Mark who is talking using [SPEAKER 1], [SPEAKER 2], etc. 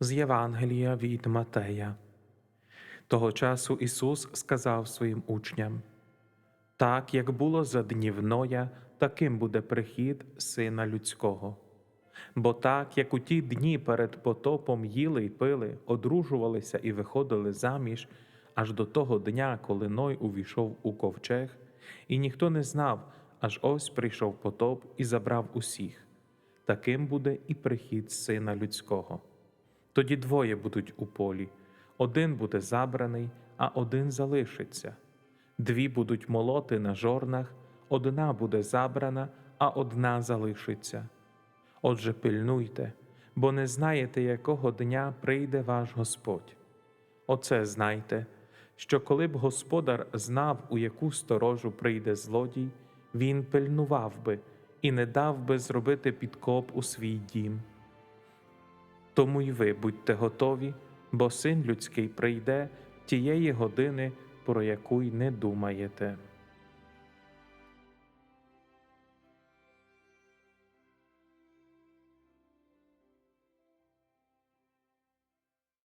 [SPEAKER 1] З Євангелія від Матея. Того часу Ісус сказав своїм учням: Так, як було за днів Ноя, таким буде прихід Сина Людського. Бо так, як у ті дні перед потопом їли й пили, одружувалися і виходили заміж, аж до того дня, коли Ной увійшов у ковчег, і ніхто не знав, аж ось прийшов потоп і забрав усіх. Таким буде і прихід Сина Людського. Тоді двоє будуть у полі, один буде забраний, а один залишиться. Дві будуть молоти на жорнах, одна буде забрана, а одна залишиться. Отже, пильнуйте, бо не знаєте, якого дня прийде ваш Господь. Оце знайте, що коли б господар знав, у яку сторожу прийде злодій, він пильнував би і не дав би зробити підкоп у свій дім. Тому й ви будьте готові, бо син людський прийде тієї години, про яку й не думаєте.